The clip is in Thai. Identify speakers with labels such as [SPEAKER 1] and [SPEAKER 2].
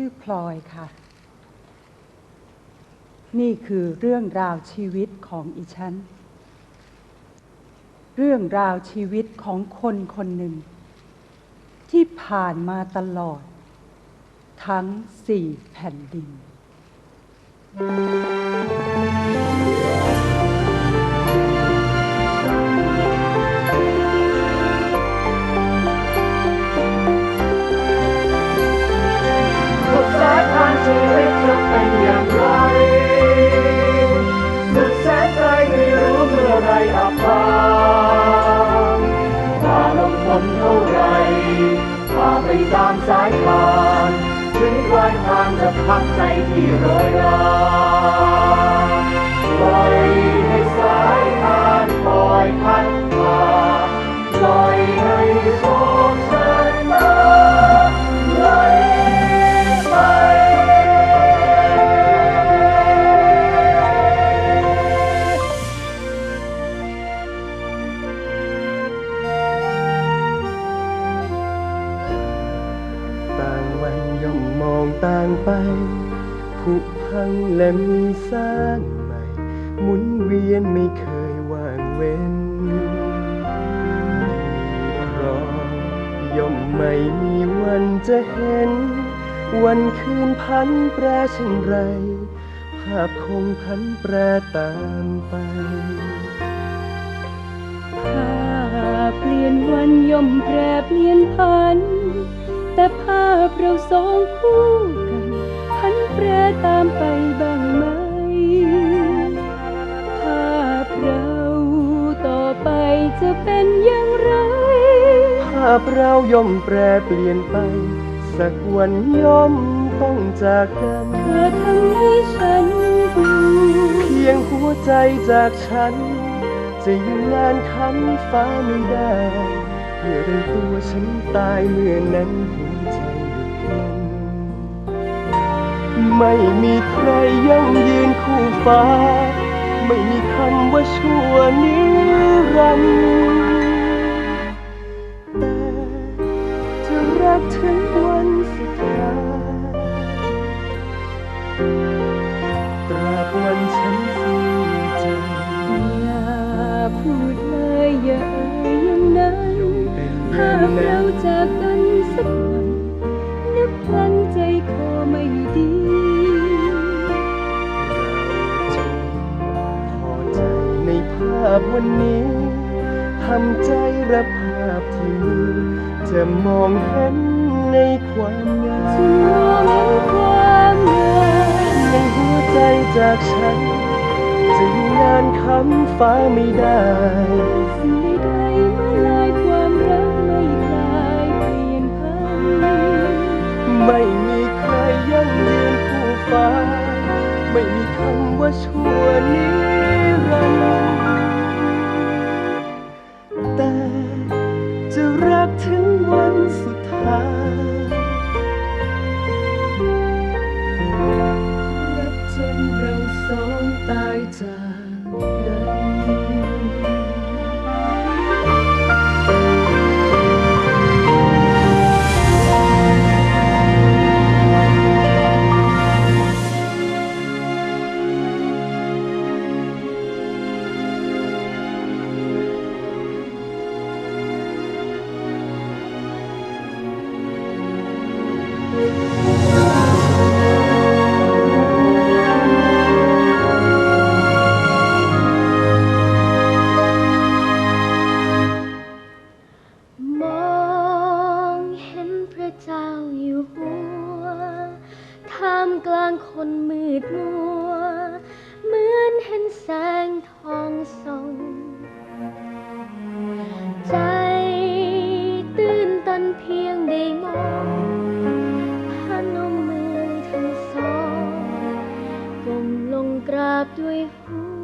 [SPEAKER 1] ชื่อพลอยค่ะ นี่คือเรื่องราวชีวิตของอีฉัน เรื่องราวชีวิตของคนคนหนึ่ง ที่ผ่านมาตลอด ทั้งสี่แผ่นดิน
[SPEAKER 2] สุ สายผ่านถึงควายทางจะพักใจที่โรยรา ยนไม่
[SPEAKER 3] เคยว่างเว้นเพราะย่อมไม่มีวันจะเห็น วันคืนพันแปรเช่นไร ภาพคงพันแปรตามไป
[SPEAKER 4] ภาพเปลี่ยนวันย่อมแปรเปลี่ยนพัน แต่ภาพเราสองคู่กัน พันแปรตามไปบ้างไหม จะเป็นอย่างไร
[SPEAKER 3] ภาพเราย่อมแปรเปลี่ยนไป สักวันย่อมต้องจากกัน
[SPEAKER 4] เธอทำให้ฉันกลัว
[SPEAKER 3] เพียงหัวใจจากฉัน จะอยู่นานคันฟ้าไม่ได้เมื่อได้ตัวฉันตายเมื่อนั้นหัวใจหยุดเต้นไม่มีใครยั่งยืนคู่ฟ้า ไม่มีคำว่าชั่วนิรันดร์แต่จะรักถึงวัน วันนี้ทำใจรับภาพที่มีจะมองเห็นในความงา
[SPEAKER 4] ฉันมอง
[SPEAKER 3] ม
[SPEAKER 4] เห็นความงาม
[SPEAKER 3] เพียงหัวใจจากฉัน จะอยู่นานคำฟ้าไม่ได้
[SPEAKER 4] สิ่งใดมื่อลายความรักไม่คลายเปลี่ยนพัน
[SPEAKER 3] ไม่มีใครยั่งยืนคู่ฟ้า ไม่มีคำว่าชั่วนิรันดร์ เจ้า
[SPEAKER 5] อยู่หัวท่ามกลางคนมืดมัว เหมือนเห็นแสงทองส่องใจตื้นตันเพียงได้มองพนมมือทั้งสองก้มลงกราบด้วยหัว